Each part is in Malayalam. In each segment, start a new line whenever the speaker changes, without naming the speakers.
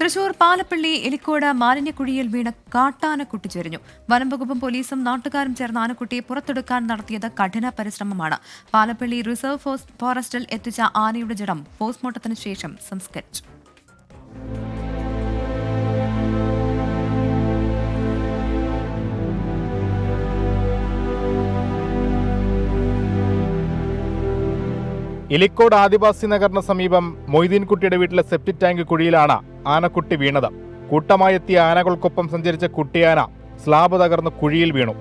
തൃശൂർ പാലപ്പള്ളി എലിക്കോട് മാലിന്യക്കുഴിയിൽ വീണ് കാട്ടാന കുട്ടിച്ചെരിഞ്ഞു വനംവകുപ്പും പോലീസും നാട്ടുകാരും ചേർന്ന് ആനക്കുട്ടിയെ പുറത്തെടുക്കാൻ നടത്തിയത് കഠിന പരിശ്രമമാണ്. പാലപ്പള്ളി റിസർവ് ഫോറസ്റ്റിൽ എത്തിച്ച ആനയുടെ ജഡം പോസ്റ്റ്മോർട്ടത്തിന് ശേഷം സംസ്കരിച്ചു.
ഇലിക്കോട് ആദിവാസി നഗറിന് സമീപം മൊയ്തീൻകുട്ടിയുടെ വീട്ടിലെ സെപ്റ്റിക് ടാങ്ക് കുഴിയിലാണ് ആനക്കുട്ടി വീണത്. കൂട്ടമായെത്തിയ ആനകൾക്കൊപ്പം സഞ്ചരിച്ച കുട്ടിയാന സ്ലാബ് തകർന്ന് കുഴിയിൽ വീണു.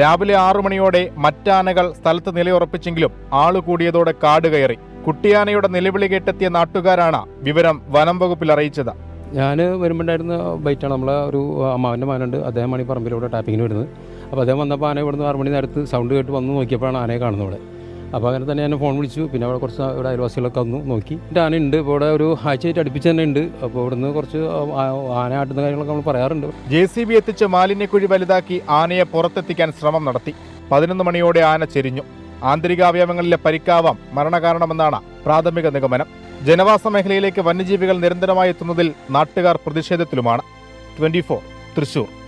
രാവിലെ ആറു മണിയോടെ മറ്റാനകൾ സ്ഥലത്ത് നിലയുറപ്പിച്ചെങ്കിലും ആളുകൂടിയതോടെ കാട് കയറി. കുട്ടിയാനയുടെ നിലവിളി കേട്ടെത്തിയ നാട്ടുകാരാണ് വിവരം വനം വകുപ്പിൽ അറിയിച്ചത്.
ഞാൻ വരുമ്പോണ്ടായിരുന്ന ബൈറ്റാണ് നമ്മളെ ഒരു അമ്മാവന്റെ മാനുണ്ട് അദ്ദേഹമാണ് ഈ പറമ്പിലൂടെ ടാപ്പിങ്ങിന് വരുന്നത്. അപ്പോൾ അദ്ദേഹം വന്നപ്പോൾ ആന ഇവിടുന്ന് ആറ് മണി നേരത്ത് സൗണ്ട് കേട്ട് വന്ന് നോക്കിയപ്പോഴാണ് ആനയെ കാണുന്നത് ഇവിടെ. അപ്പോൾ അങ്ങനെ തന്നെ ഞാൻ ഫോൺ വിളിച്ചു. പിന്നെ അവിടെ കുറച്ച് ഇവിടെ അയൽവാസികളൊക്കെ വന്നു നോക്കി. എന്റെ ആന ഉണ്ട്. ഇവിടെ ഒരു ആഴ്ചയായിട്ട് അടുപ്പിച്ച് തന്നെ ഉണ്ട്. അപ്പോൾ ഇവിടുന്ന് കുറച്ച് ആന ആട്ടുന്ന കാര്യങ്ങളൊക്കെ നമ്മൾ പറയാറുണ്ട്.
ജെ സി ബി എത്തിച്ച് മാലിന്യക്കുഴി വലുതാക്കി ആനയെ പുറത്തെത്തിക്കാൻ ശ്രമം നടത്തി. പതിനൊന്ന് മണിയോടെ ആന ചെരിഞ്ഞു. ആന്തരികാവയവങ്ങളിലെ പരിക്കാവാം മരണകാരണമെന്നാണ് പ്രാഥമിക നിഗമനം. ജനവാസ മേഖലയിലേക്ക് വന്യജീവികൾ നിരന്തരമായി എത്തുന്നതിൽ നാട്ടുകാർ പ്രതിഷേധത്തിലുമാണ്. ട്വന്റി തൃശൂർ.